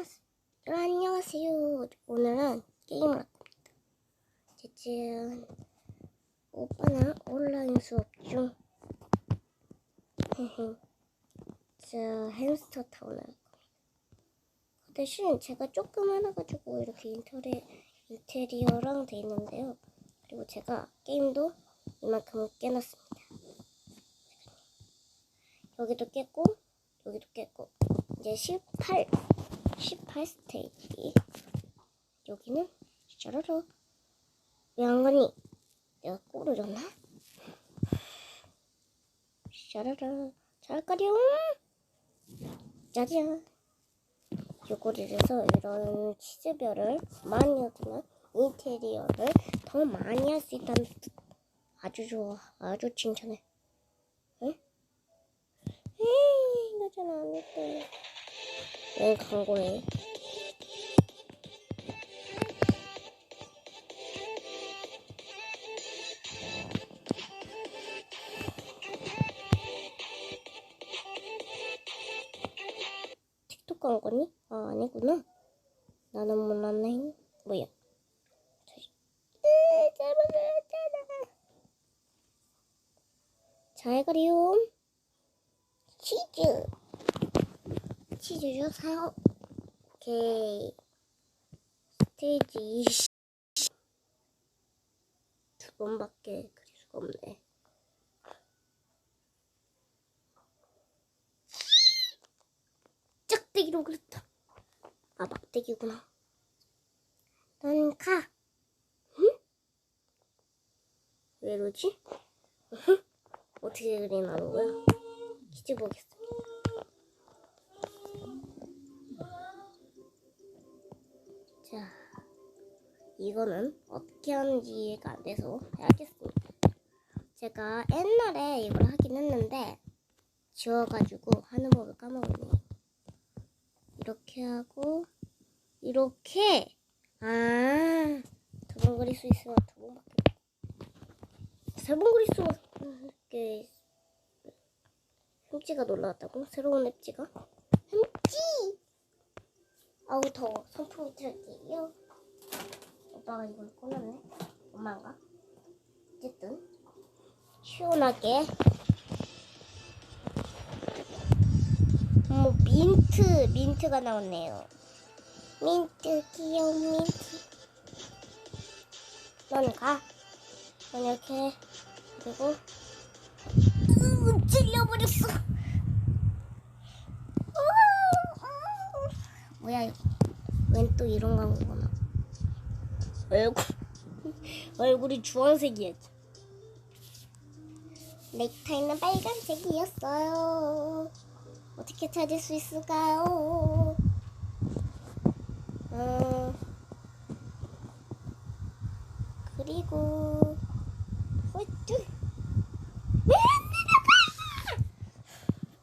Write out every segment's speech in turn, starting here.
어, 안녕하세요. 오늘은 게임을 할 겁니다. 제지은 오빠는 온라인 수업 중. 저 햄스터 타운을 할 겁니다. 그 대신 제가 조금 많아가지고 이렇게 인터리, 인테리어랑 돼 있는데요. 그리고 제가 게임도 이만큼 깨놨습니다. 여기도 깼고 여기도 깼고 이제 18 18 스테이지. 여기는 짜라라 가니 내가 줬나? 짜라라 잘 가렴. 짜잔. 요거를 해서 이런 치즈별을 많이 하지만 인테리어를 더 많이 할 수 있다는 뜻. 아주 좋아. 아주 칭찬해. 응? 에이 이거잖아 응 광고해 틱톡 광고니? 아 아니구나. 나는 몰랐네. 뭐야? 으, 잘못했잖아. 잘 가리움. 치즈 치즈 주세요 오케이 스테이지 20. 두 번밖에 그릴 수가 없네 짝대기로 그렸다 아 막대기구나 넌 가. 응? 왜 이러지? 어떻게 그리나는 거야? 기지 보겠습 이거는 어떻게 하는지 가 안 돼서 해야겠습니다. 제가 옛날에 이걸 하긴 했는데 지워가지고 하는 법을 까먹었네요. 이렇게 하고 이렇게 아, 두 번 그릴 수 있으면 두 번밖에 세 번 그릴 수 이렇게 햄찌가 놀라왔다고? 새로운 햄찌가? 햄찌! 아우 더워 선풍기 틀게요 오빠가 이걸 꺼놨네 엄마가 어쨌든 시원하게 뭐 민트 민트가 나왔네요 민트 귀여운 민트 넌 가. 넌 이렇게 그리고 으, 찔려버렸어. 뭐야 이거? 웬또 이런 광고나? 얼굴 얼굴이 주황색이야. 넥타이는 빨간색이었어요. 어떻게 찾을 수 있을까요? 음, 그리고 홀쭉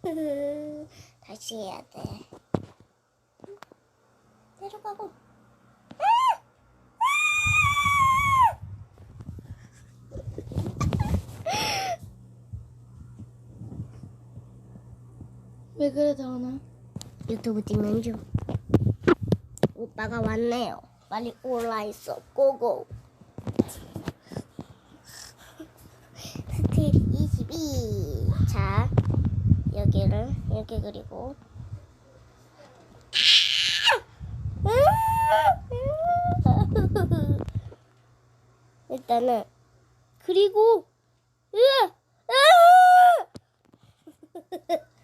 다시 해야 돼. 내려가고. 왜 그래 다은아? 유튜브 찍는 중. 오빠가 왔네요. 빨리 올라 있어. 고고. 스틸 22. 자, 여기를 이렇게 그리고. 일단은 그리고 으아! 아! 으.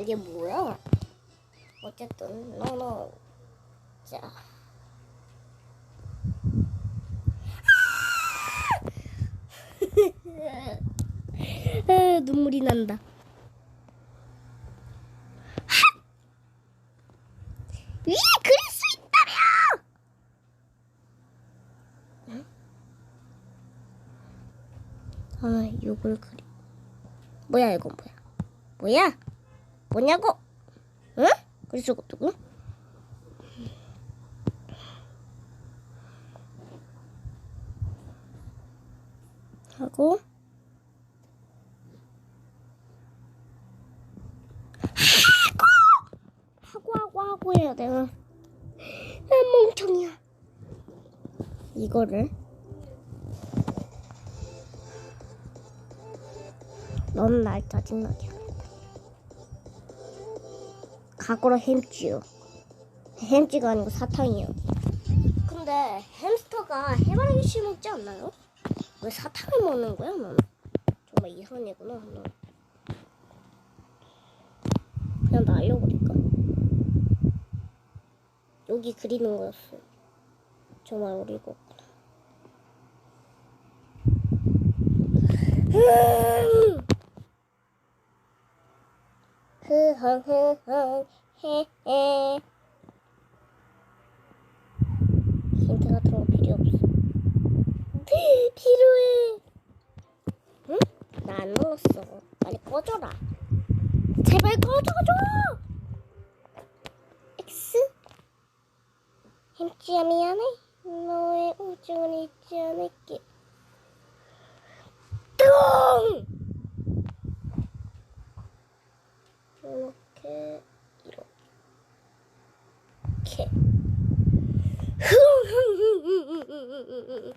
이게 뭐야? 어쨌든 너너 자. 아, 눈물이 난다. 요걸 그리 뭐야 이건 뭐야 뭐야 뭐냐고 응? 그래서 어떡해? 하고 하고 하고 하고 해야 돼. 아, 멍청이야. 이거를 넌 날 짜증나게 하겠다. 각오로 햄찌요. 햄찌가 아니고 사탕이요. 근데 햄스터가 해바라기 씨 먹지 않나요? 왜 사탕을 먹는 거야, 너는? 정말 애구나, 너. 그냥 날려버릴까? 여기 그리는 거였어. 정말 어리고 없구나. 흐흥흐흥 헤헤 힌트 같은 거 필요 없어. 필요해. 응? 나안 눌렀어. 빨리 꺼줘라. 제발 꺼줘줘. X. 햄찌야 미안해. 너의 우정은 잊지 않을게. 뚱. 이렇게 이렇게. 흥흥흥흥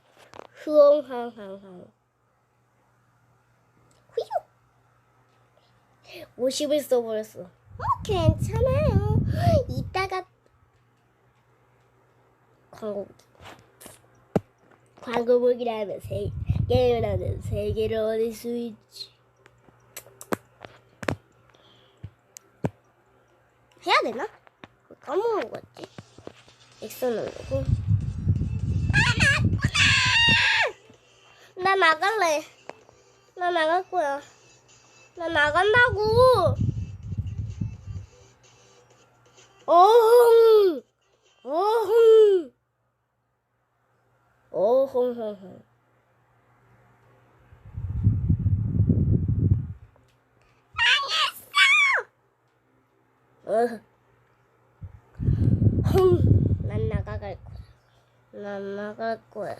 후유 50을 써버렸어 어? 괜찮아요. 이따가 광고 광고 보기라면 세 게임을 하면 세계를 얻을 수 있지 해야 되나? 같지? X 누르고 나 나갈래. 나 나갈 거야. 나 나간다고. 어흥! 어흥! 어흥흥흥 망했어 흥, 난 나가갈 거야. 난 나갈 거야.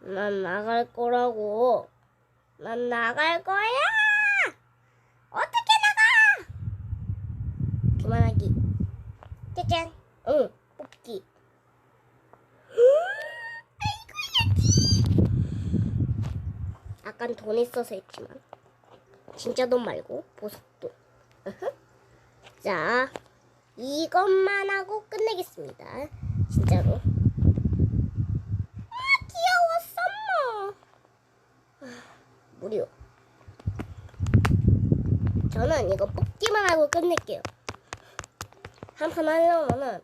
난 나갈 거라고. 난 나갈 거야. 어떻게 나가? 그만하기. 짜잔. 응, 뽑기. 아깐 돈 있어서 했지만 진짜 돈 말고 보석돈. 으흠. 자, 이것만 하고 끝내겠습니다. 진짜로. 아 귀여워 썸머. 아, 무료. 저는 이거 뽑기만 하고 끝낼게요. 한 판 하려면은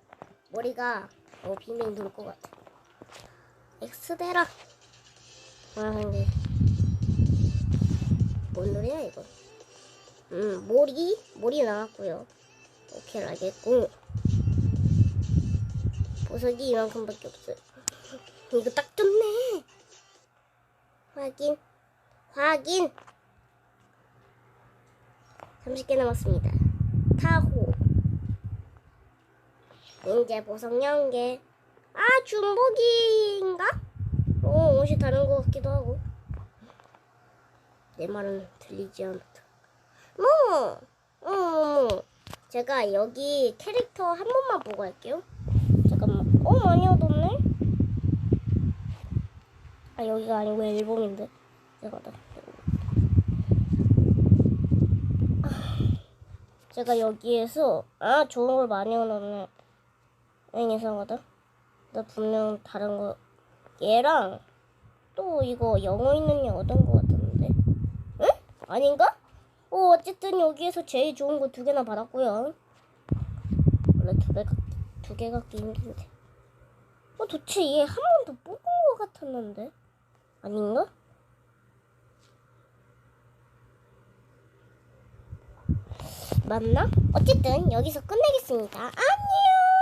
머리가 어, 빙빙 돌 것 같아. 엑스데라. 아 근데 뭔 노래야 이거? 음 머리 머리 나왔고요. 오케이 알겠고. 보석이 이만큼밖에 없어요. 이거 딱 좋네. 확인. 확인. 30개 남았습니다. 타호. 이제 보석 0개. 아 중복인가? 어 옷이 다른 것 같기도 하고. 내 말은 들리지 않았다. 뭐? 어, 어, 제가 여기 캐릭터 한 번만 보고 할게요. 잠깐만. 어, 많이 얻었네? 아, 여기가 아니고 앨범인데. 제가 다. 아, 제가 여기에서, 아, 좋은 걸 많이 얻었네. 응, 이상하다. 나 분명 다른 거, 얘랑, 또 이거 영어 있는 애 얻은 거 같았는데. 응? 아닌가? 어, 어쨌든 여기에서 제일 좋은 거 두 개나 받았고요. 원래 두 개, 두개 갖기 힘든데. 어, 도대체 얘 한 번 더 뽑은 거 같았는데? 아닌가? 맞나? 어쨌든 여기서 끝내겠습니다. 안녕!